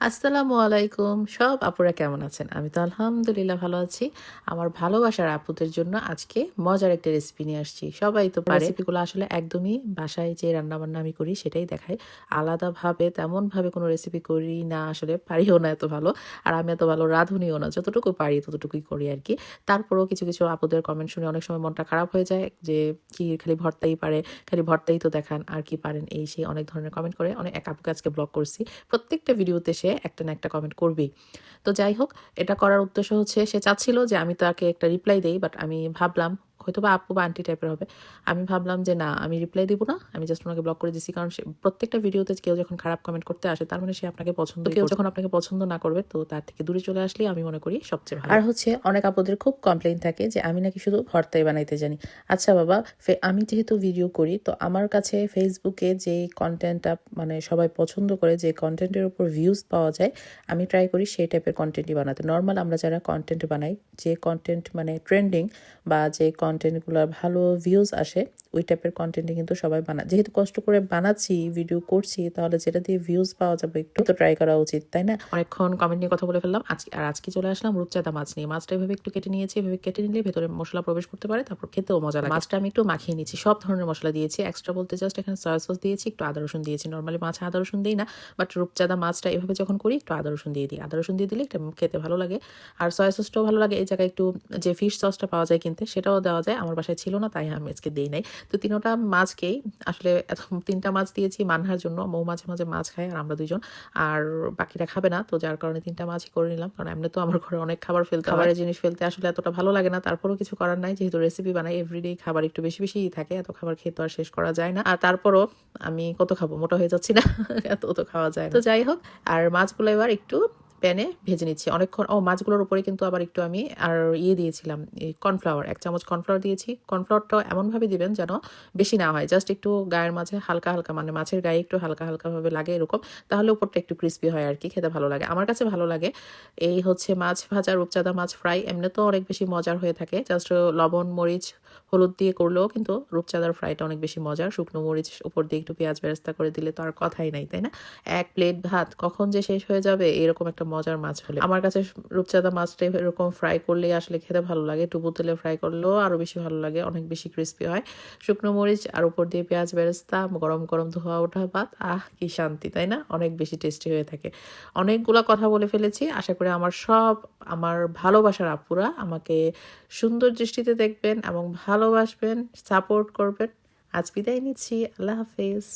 আসসালামু আলাইকুম। সব আপুরা কেমন আছেন? আমি তো আলহামদুলিল্লাহ ভালো আছি। আমার ভালোবাসার আপুদের জন্য আজকে মজার একটা রেসিপি নিয়ে আসছি। সবাই তো রেসিপিগুলো আসলে একদমই বাসায় যে রান্না বান্না আমি করি সেটাই দেখাই আলাদাভাবে, তেমনভাবে কোনো রেসিপি করি না, আসলে পারিও না এত ভালো। আর আমি এত ভালো রাঁধুনিও না। যতটুকু পারি ততটুকুই করি আর কি। তারপরেও কিছু কিছু আপুদের কমেন্ট শুনে অনেক সময় মনটা খারাপ হয়ে যায় যে, কি খালি ভর্তাই পারে? খালি ভর্তাই তো দেখান, আর কি পারেন? এই সেই অনেক ধরনের কমেন্ট করে। অনেক এক আপুকে আজকে ব্লগ করছি। প্রত্যেকটা ভিডিওতে সে একটা না একটা কমেন্ট করবেই। তো যাই হোক, এটা করার উদ্দেশ্য হচ্ছে, সে চাচ্ছিল যে আমি তাকে একটা রিপ্লাই দেই বাট আমি ভাবলাম হয়তো বা আপু বা আন্টি টাইপের হবে। আমি ভাবলাম যে না আমি রিপ্লাই দিব না আমি জাস্ট ওনাকে ব্লক করে দিচ্ছি কারণ সে প্রত্যেকটা ভিডিওতে কেউ যখন খারাপ কমেন্ট করতে আসে তার মানে সে আপনাকে পছন্দ কেউ যখন আপনাকে পছন্দ না করবে তো তার থেকে দূরে চলে আসলে আমি মনে করি সবচেয়ে ভালো। আর হচ্ছে অনেক আপুদের খুব কমপ্লেন থাকে যে আমি নাকি শুধু ভর্তাই বানাইতে জানি। আচ্ছা বাবা আমি যেহেতু ভিডিও করি তো আমার কাছে ফেসবুকে যে কন্টেন্টটা মানে সবাই পছন্দ করে যে কন্টেন্টের উপর ভিউজ পাওয়া যায় আমি ট্রাই করি সেই টাইপের কন্টেন্টই বানাতে। নর্মাল আমরা যারা কন্টেন্ট বানাই যে কন্টেন্ট মানে ট্রেন্ডিং বা যে কন্টেন্টগুলো ভালো ভিউজ আসে, ওই টাইপের কন্টেন্টে কিন্তু সবাই বানায় যেহেতু কষ্ট করে বানাচ্ছি ভিডিও করছি, তাহলে যেটা দিয়ে ভিউজ পাওয়া যাবে একটু তো ট্রাই করা উচিত, তাই না? অনেকক্ষণ কমেন্ট নিয়ে কথা বলে ফেললাম আজকে আর আজকে চলে আসলাম রূপচাঁদা মাছ নিয়ে। মাছটা এভাবে একটু কেটে নিয়েছি, এভাবে কেটে নিলে ভেতরে মশলা প্রবেশ করতে পারে, তারপর খেতেও মজা লাগে। মাছটা আমি একটু মাখিয়ে নিয়েছি, সব ধরনের মশলা দিয়েছি এক্সট্রা বলতে জাস্ট এখানে সয়া সস দিয়েছি, একটু আদা রসুন দিয়েছি। নর্মালি মাছ আদা রসুন দিই না বাট রূপচাঁদা মাছটা এভাবে যখন করি, একটু আদা রসুন দিয়ে দিই। আদা রসুন দিয়ে দিলে এটা খেতে ভালো লাগে, আর সয়া সসটাও ভালো লাগে, এই জায়গায় একটু যে ফিশ সসটা পাওয়া যায় কিনতে, সেটাও দেওয়া যায় আমার বাসায় ছিল না তাই আমি আজকে দিই নাই। তো তিনোটা মাছকেই আসলে তিনটা মাছ দিয়েছি মানহার জন্য মৌ মাঝে মাঝে মাছ খায় আর আমরা দুজন আর বাকিটা খাবে না। তো যার কারণে তিনটা মাছই করে নিলাম কারণ এমনি তো আমার ঘরে অনেক খাবার ফেলতে খাবারের জিনিস ফেলতে আসলে এতটা ভালো লাগে না তারপরও কিছু করার নাই। যেহেতু রেসিপি বানাই এভরিডে খাবার একটু বেশি বেশিই থাকে এত খাবার খেয়ে তো আর শেষ করা যায় না। আর তারপরও আমি কত খাব? মোটা হয়ে যাচ্ছি না এত তো খাওয়া যায় তো যাই হোক আর মাছগুলো এবার একটু প্যানে ভেজে নিচ্ছি। অনেকক্ষণ, ও মাছগুলোর উপরে কিন্তু আবার একটু আমি আর ইয়ে দিয়েছিলাম, এই কর্নফ্লাওয়ার, এক চামচ কর্নফ্লাওয়ার দিয়েছি। কর্নফ্লাওয়ারটাও এমনভাবে দিবেন যেন বেশি না হয়, জাস্ট একটু গায়ের মাঝে হালকা হালকা মানে মাছের গায়ে একটু হালকা হালকাভাবে লাগে এরকম, তাহলে উপরটা একটু ক্রিস্পি হয় আর কি, খেতে ভালো লাগে। আমার কাছে ভালো লাগে এই হচ্ছে মাছ ভাজা, রূপচাঁদা মাছ ফ্রাই এমনি তো অনেক বেশি মজার হয়ে থাকে, জাস্ট লবণ, মরিচ হলুদ দিয়ে করলেও কিন্তু রূপচাঁদার ফ্রাইটা অনেক বেশি মজার। শুকনো মরিচ উপর দিয়ে একটু পেঁয়াজ বেরেস্তা করে দিলে তো আর কথাই নাই, তাই না? এক প্লেট ভাত কখন যে শেষ হয়ে যাবে, এরকম একটা মজার মাছ হলে। আমার কাছে রূপচাঁদা মাছটা এরকম ফ্রাই করলেই আসলে খেতে ভালো লাগে। টুবু তেলে ফ্রাই করলেও আরও বেশি ভালো লাগে, অনেক বেশি ক্রিস্পি হয়। শুকনো মরিচ আর উপর দিয়ে পেঁয়াজ বেরেস্তা, গরম গরম ধোয়া ওঠা ভাত, আহ, কি শান্তি, তাই না? অনেক বেশি টেস্টি হয়ে থাকে। অনেকগুলো কথা বলে ফেলেছি। আশা করি আমার সব, আমার ভালোবাসার আপুরা আমাকে সুন্দর দৃষ্টিতে দেখবেন এবং ভালোবাসবেন সাপোর্ট করবেন। আজ বিদায় নিচ্ছি আল্লাহ হাফেজ।